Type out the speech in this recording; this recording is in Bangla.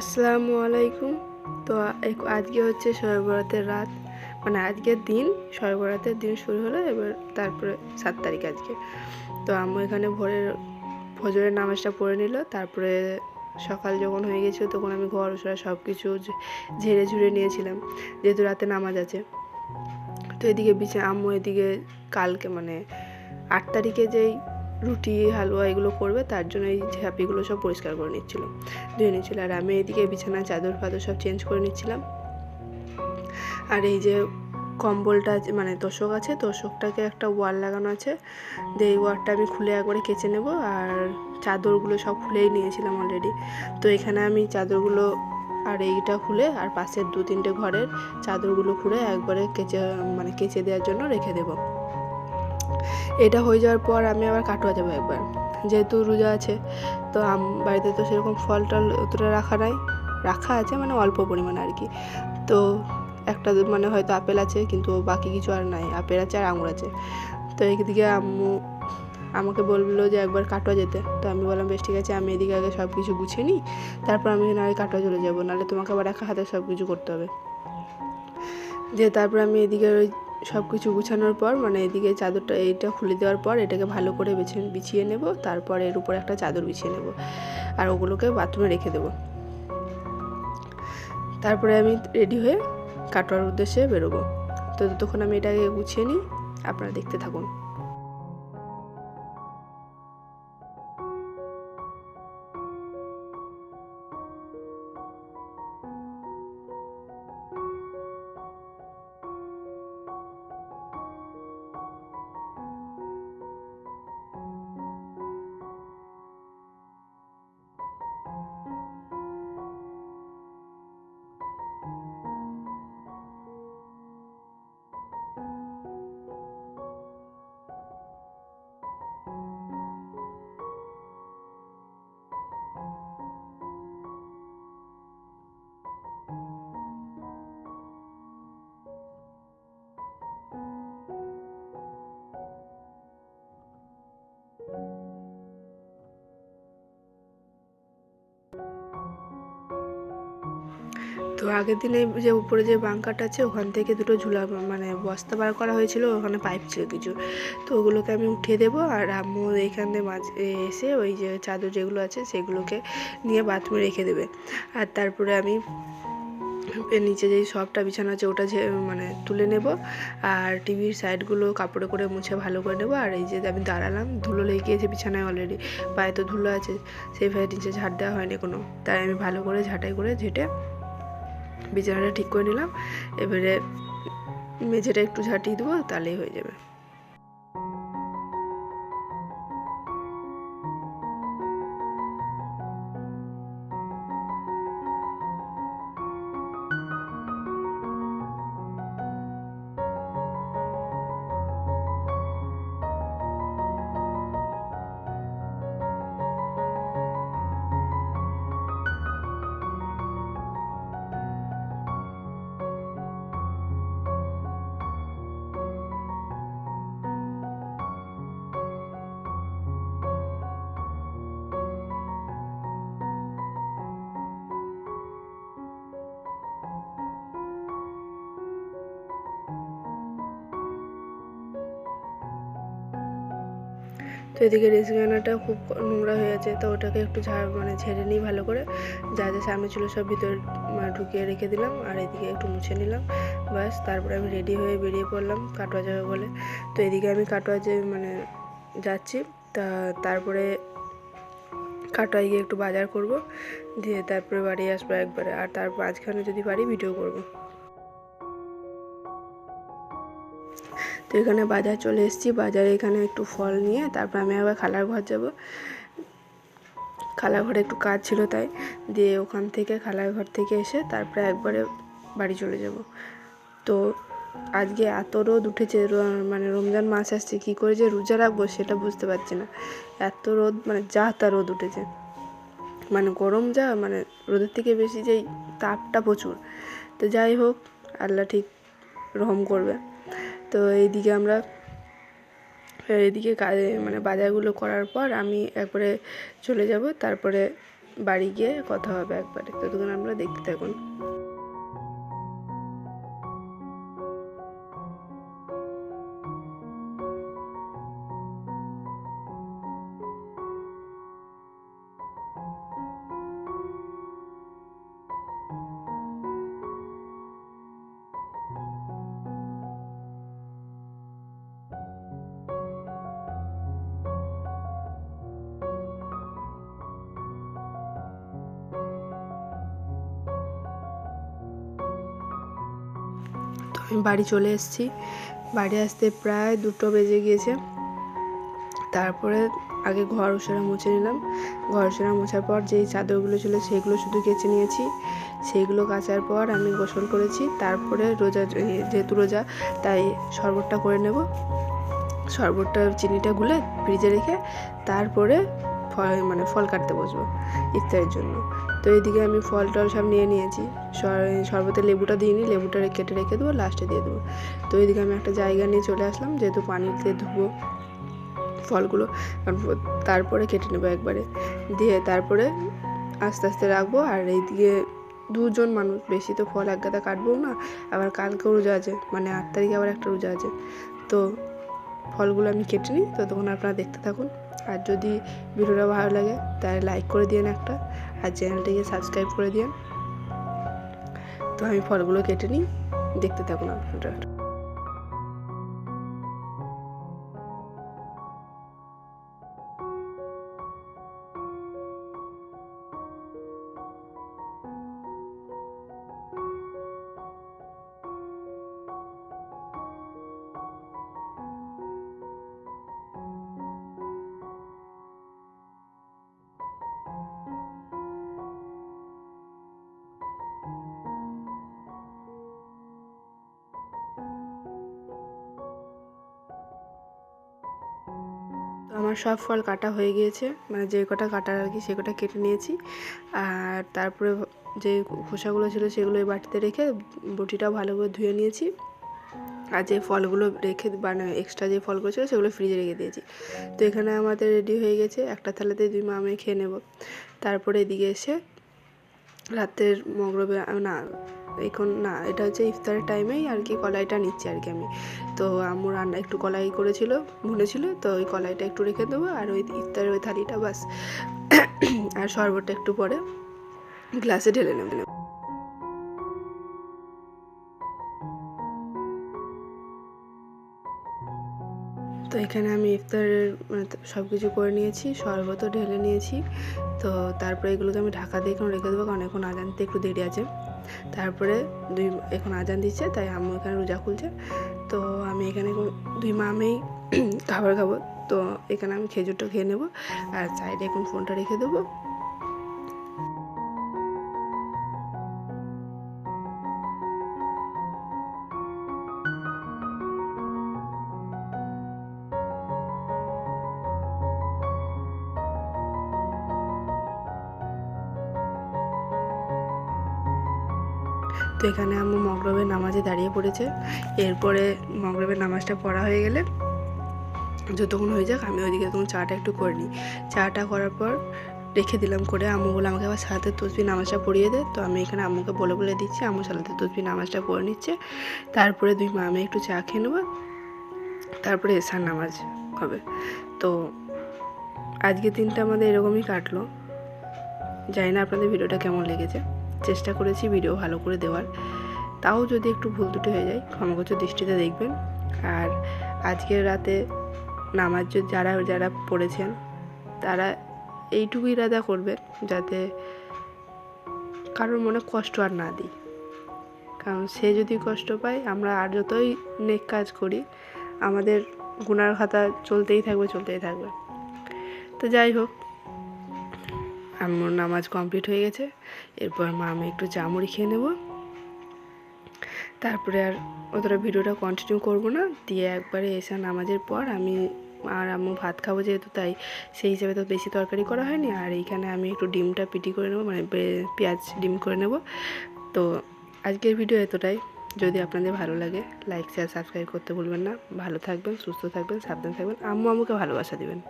আসসালামু আলাইকুম। তো আজকে হচ্ছে শবে রাত। মানে আজকের দিন শবে দিন শুরু হলো, এবার তারপরে সাত তারিখ আজকে। তো আম্মু এখানে ভোরের ফজরের নামাজটা পড়ে নিল। তারপরে সকাল যখন হয়ে গেছিল তখন আমি ঘর সরা সব কিছু ঝেড়ে ঝুড়ে নিয়েছিলাম। যেহেতু রাতে নামাজ আছে। তো এদিকে বিছে আম্মু এদিকে কালকে মানে আট তারিখে যেই রুটি, হালুয়া এগুলো করবে, তার জন্য এই ঝাঁপিগুলো সব পরিষ্কার করে নিচ্ছিল ধুয়ে নিচ্ছিল আর আমি এদিকে বিছানা, চাদর ফাদর সব চেঞ্জ করে নিচ্ছিলাম। আর এই যে কম্বলটা মানে তোষক আছে, তোষকটাকে একটা ওয়াল লাগানো আছে। যে এই ওয়ারটা আমি খুলে একবারে কেচে নেব আর চাদরগুলো সব খুলেই নিয়েছিলাম অলরেডি তো এখানে আমি চাদরগুলো আর এইটা খুলে আর পাশের দু তিনটে ঘরের চাদরগুলো খুলে একবারে কেচে মানে কেচে দেওয়ার জন্য রেখে দেবো। এটা হয়ে যাওয়ার পর আমি আবার কাটোয়া যাব একবার। যেহেতু রোজা আছে, তো বাড়িতে তো সেরকম ফল টল অতটা রাখা নাই। রাখা আছে মানে অল্প পরিমাণে আর কি। তো একটা মানে হয়তো আপেল আছে, কিন্তু বাকি কিছু আর নাই। আপেল আছে আর আঙুর আছে। তো এইদিকে আম্মু আমাকে বলল যে একবার কাটোয়া যেতে। তো আমি বললাম, বেশ ঠিক আছে, আমি এদিকে আগে সব কিছু গুছিয়ে নিই। তারপর আমি নাহলে কাটোয়া চলে যাব। নাহলে তোমাকে আবার একা হাতে সব কিছু করতে হবে। যে তারপর আমি এদিকে ওই সব কিছু গুছানোর পর মানে এদিকে চাদরটা, এইটা খুলে দেওয়ার পর এটাকে ভালো করে বেছে, বিছিয়ে নেব। তারপর এর উপর একটা চাদর বিছিয়ে নেব। আর ওগুলোকে বাথরুমে রেখে দেবো। তারপরে আমি রেডি হয়ে কাটোয়ার উদ্দেশ্যে বেরোবো। তো ততক্ষণ আমি এটাকে গুছিয়ে নিই। আপনারা দেখতে থাকুন। তো আগের দিনে যে উপরে যে বাঙ্কারটা আছে, ওখান থেকে দুটো ঝুলা মানে বস্তা বার করা হয়েছিল, ওখানে পাইপ ছিল কিছু। তো ওগুলোকে আমি উঠিয়ে দেবো, আর আম্মু এইখানে মাঝে এসে ওই যে চাদর যেগুলো আছে, সেগুলোকে নিয়ে বাথরুমে রেখে দেবে। আর তারপরে আমি নিচে যেই সবটা বিছানা আছে, ওটা যে মানে তুলে নেব, আর টিভির সাইডগুলো কাপড়ে করে মুছে ভালো করে নেব। আর এই যে আমি দাঁড়ালাম, ধুলো লেগে গিয়েছে বিছানায় অলরেডি পায়ে তো ধুলো আছে, সেইভাবে নিচে ঝাড় দেওয়া হয়নি কোনো। তাই আমি ভালো করে ঝাঁটাই করে ঝেঁটে বিছানাটা ঠিক করে নিলাম। এবারে মেঝেটা একটু ঝাঁটিয়ে দেবো তাহলেই হয়ে যাবে। তো এদিকে রেসিপিনাটা খুব নোংরা হয়ে আছে, তো ওটাকে একটু ঝাড় মানে ঝেড়ে নিই ভালো করে। যা যা সামনে ছিল সব ভিতরে ঢুকিয়ে রেখে দিলাম, আর এদিকে একটু মুছে নিলাম। ব্যাস, তারপরে আমি রেডি হয়ে বেরিয়ে পড়লাম কাটোয়া যাবে বলে। তো এদিকে আমি কাটোয়া যে মানে যাচ্ছি, তা তারপরে কাটোয়ায় গিয়ে একটু বাজার করব, দিয়ে তারপরে বাড়ি আসব একবারে। আর তার মাঝখানে যদি পারি ভিডিও করব। তো এখানে বাজার চলে এসেছি। বাজারে এখানে একটু ফল নিয়ে তারপর আমি আবার খালার ঘর যাব। খালার ঘরে একটু কাজ ছিল তাই। দিয়ে ওখান থেকে খালার ঘর থেকে এসে তারপরে একবারে বাড়ি চলে যাব। তো আজকে এত রোদ উঠেছে মানে রমজান মাস আসছে, কী করে যে রোজা রাখব সেটা বুঝতে পারছি না। এত রোদ মানে যা তা রোদ উঠেছে। মানে গরম যা মানে রোদের থেকে বেশি যেই তাপটা প্রচুর। তো যাই হোক, আল্লাহ ঠিক রহম করবে। তো এইদিকে আমরা, এইদিকে কাজে মানে বাজারগুলো করার পর আমি একবারে চলে যাব, তারপরে বাড়ি গিয়ে কথা হবে একবারে। ততক্ষণ আমরা দেখতে থাকুন। বাড়ি চলে এসেছি। বাড়ি আসতে প্রায় দুটো বেজে গিয়েছে। তারপরে আগে ঘর সেরা মুছে নিলাম। ঘর সেরা মোছার পর যেই চাদরগুলো ছিল সেগুলো শুধু কেচে নিয়েছি। সেইগুলো কাচার পর আমি গোসল করেছি। তারপরে রোজা যেহেতু রোজা, তাই শরবতটা করে নেব। শরবতটা চিনিটা গুলে ফ্রিজে রেখে তারপরে মানে ফল কাটতে বসবো ইফতারের জন্য। তো এইদিকে আমি ফল টল সব নিয়ে নিয়েছি। শরবতে লেবুটা দিইনি লেবুটা কেটে রেখে দেবো লাস্টে দিয়ে দেবো। তো এইদিকে আমি একটা জায়গা নিয়ে চলে আসলাম, যেহেতু পানিতে ধুবো ফলগুলো তারপরে কেটে নেব একবারে। দিয়ে তারপরে আস্তে আস্তে রাখব, আর এইদিকে দুজন মানুষ, বেশি তো ফল এক গাদা কাটবো না, আবার কালকেও রোজা আছে মানে আট তারিখে আবার একটা রোজা আছে। তো ফলগুলো আমি কেটে নিই তো তখন আপনারা দেখতে থাকুন। আর যদি ভিডিওটা ভালো লাগে, তাহলে লাইক করে দিন একটা, আর চ্যানেলটিকে সাবস্ক্রাইব করে দিন তো আমি ফলগুলো কেটে নিই, দেখতে থাকুন আপনারা। আমার সব ফল কাটা হয়ে গিয়েছে। মানে যে কটা কাটার আর কি, সে কটা কেটে নিয়েছি। আর তারপরে যে খোসাগুলো ছিল সেগুলো এই বাটিতে রেখে বটিটাও ভালো করে ধুয়ে নিয়েছি। আর যে ফলগুলো রেখে মানে এক্সট্রা যে ফলগুলো ছিল সেগুলো ফ্রিজে রেখে দিয়েছি। তো এখানে আমাদের রেডি হয়ে গেছে। একটা থালাতে দুই মা আমি খেয়ে নেব। তারপরে এদিকে এসে রাতের মগরবে না এখন না, এটা হচ্ছে ইফতারের টাইমেই আর কি কলাইটা নিচ্ছি আর কি আমি। তো আম্মু রান্না, একটু কলাই করেছিল ভুনেছিল তো ওই কলাইটা একটু রেখে দেবো আর ওই ইফতারের ওই থালিটা বাস। আর শরবতটা একটু পরে গ্লাসে ঢেলে নেবে। তো এখানে আমি ইফতারের মানে সব কিছু করে নিয়েছি, শরবতও ঢেলে নিয়েছি। তো তারপরে এগুলোকে আমি ঢাকা দিয়ে এখন রেখে দেবো, কারণ এখন আজান দিতে একটু দেরি আছে। তারপরে দুই, এখন আজান দিচ্ছে, তাই আম্মু এখানে রোজা খুলছে। তো আমি এখানে দুই মা আমিই খাবার খাব, তো এখানে আমি খেজুরটা খেয়ে নেব, আর সাইডে এখন ফোনটা রেখে দেবো। তো এখানে আম্মু মগরবের নামাজে দাঁড়িয়ে পড়েছে। এরপরে মগরবের নামাজটা পড়া হয়ে গেলে যতক্ষণ হয়ে যাক আমি ওইদিকে তখন চাটা একটু করে নিই। চাটা করার পর রেখে দিলাম করে আম্মু বলে আমাকে আবার সালাতে তসবি নামাজটা পড়িয়ে দে। তো আমি এখানে আম্মুকে বলে বলে দিচ্ছি, আম্মু সালাতে তসবি নামাজটা পড়ে নিচ্ছে। তারপরে দুই মা আমি একটু চা খেয়ে নেব। তারপরে এসার নামাজ হবে। তো আজকের দিনটা আমাদের এরকমই কাটলো। জানি না আপনাদের ভিডিওটা কেমন লেগেছে। চেষ্টা করেছি ভিডিও ভালো করে দেওয়ার। তাও যদি একটু ভুল ত্রুটি হয়ে যায় ক্ষমাগত দৃষ্টিতে দেখবেন। আর আজকের রাতে নামাজ যারা যারা পড়েছেন, তারা এইটুকু ইরাদা করবেন যাতে কারোর মনে কষ্ট আর না দিই। কারণ সে যদি কষ্ট পায়, আমরা আর যতই নেক কাজ করি, আমাদের গুনার খাতা চলতেই থাকবে চলতেই থাকবে। তো যাই হোক আমার নামাজ কমপ্লিট হয়ে গেছে। এরপর মা, আমি একটু চামড়ি খেয়ে নেব। তারপরে আর অতটা ভিডিওটা কন্টিনিউ করব না। দিয়ে একবারে এসে নামাজের পর আমি আর আম্মু ভাত খাব যেহেতু, তাই সেই হিসাবে তো বেশি তরকারি করা হয়নি। আর এইখানে আমি একটু ডিমটা পিটি করে নেব মানে পেঁয়াজ ডিম করে নেব। তো আজকের ভিডিও এতটাই। যদি আপনাদের ভালো লাগে লাইক শেয়ার সাবস্ক্রাইব করতে ভুলবেন না। ভালো থাকবেন, সুস্থ থাকবেন, সাবধান থাকবেন। আম্মু আম্মুকে ভালোবাসা দিবেন।